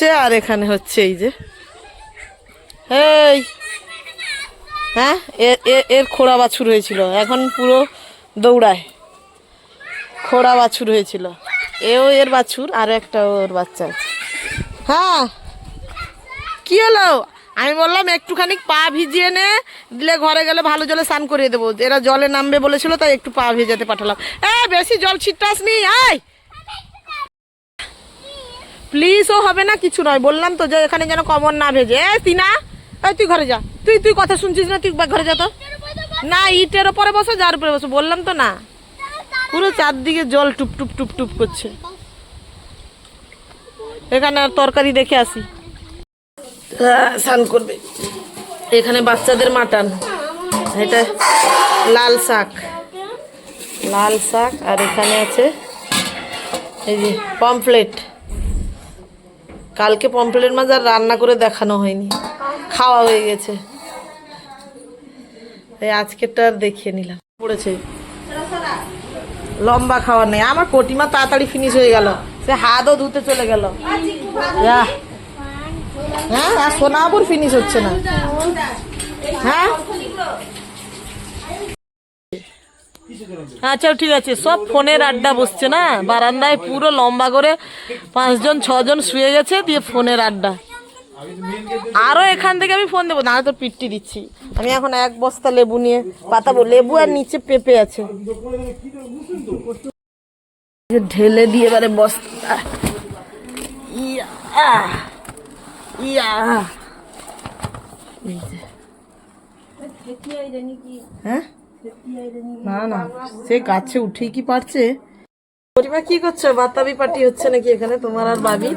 হচ্ছে, আর এখানে হচ্ছে এই যে। এই! হ্যাঁ এর খোড়া বাছুর হয়েছিল। এখন পুরো দৌড়ায়। খোড়া বাছুর হয়েছিল। এও এর বাছুর, আর একটা ওর বাচ্চা আছে। হ্যাঁ কি হলো? আমি বললাম, একটুখানি পা ভিজিয়ে নে, দিলে ঘরে গেলে ভালো জলে স্নান করিয়ে দেবো। এরা জলে নামবে বলেছিল, তাই একটু পা ভেজাতে পাঠালাম। এ বেশি জল ছিটাস নি আয় প্লিজও হবে না কিছু নয়। বললাম তো যে এখানে যেন কমন না ভেজে। এ এই তুই ঘরে যা। তুই তুই কথা শুনছিস না? তুই ঘরে যা তো। না ইটের ওপরে বসো যার উপরে বসো। বললাম তো না। পুরো চারদিকে জল টুপ টুপ টুপ টুপ করছে। এখানে আর তরকারি দেখে আসি। আহ, স্নান করবে। এখানে বাচ্চাদের মাটন। এটা লাল শাক। লাল শাক আর এখানে আছে এই যে পমফ্লেট। কালকে পমফ্লেট মাছ আর রান্না করে দেখানো হয়নি। খাওয়া হয়ে গেছে। এই আজকেরটা আর দেখিয়ে নিলাম। পড়েছে। লম্বা খাওয়ার নেই। আমার কটিমা তাড়াতাড়ি ফিনিশ হয়ে গেল। সে হাতও ধুতে চলে গেল। হ্যাঁ সোনাপুর ফিনিশ হচ্ছে না। হ্যাঁ? আচ্ছা ঠিক আছে। সব ফোনের আড্ডা বসছে না? বারান্দায় পুরো লম্বা করে পাঁচজন ছজন শুয়ে গেছে দিয়ে ফোনের আড্ডা। আরও এখান থেকে আমি ফোন দেবো। না তো পিট্টি দিচ্ছি। আমি এখন এক বস্তা লেবু নিয়ে পাতাবো। লেবু আর নিচে পেঁপে আছে। ঢেলে দিয়ে এবারে বস্তা। ইয়া ইয়া। হ্যাঁ? না না, সে গাছে উঠেই কি পারছে? পরিমা, কি করছ? বাতাবি পার্টি হচ্ছে নাকি এখানে? তোমার আর বাবি?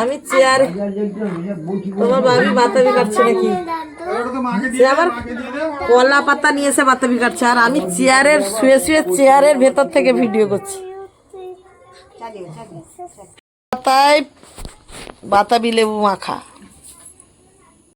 আমি চেয়ার তোমার বাবি বাতাবি কাটছে নাকি? কলা পাতা নিয়ে এসে বাতাবি কাটছে। আর আমি চেয়ারের শুয়ে শুয়ে চেয়ারের ভেতর থেকে ভিডিও করছি। পাতায় বাতাবি লেবু মাখা।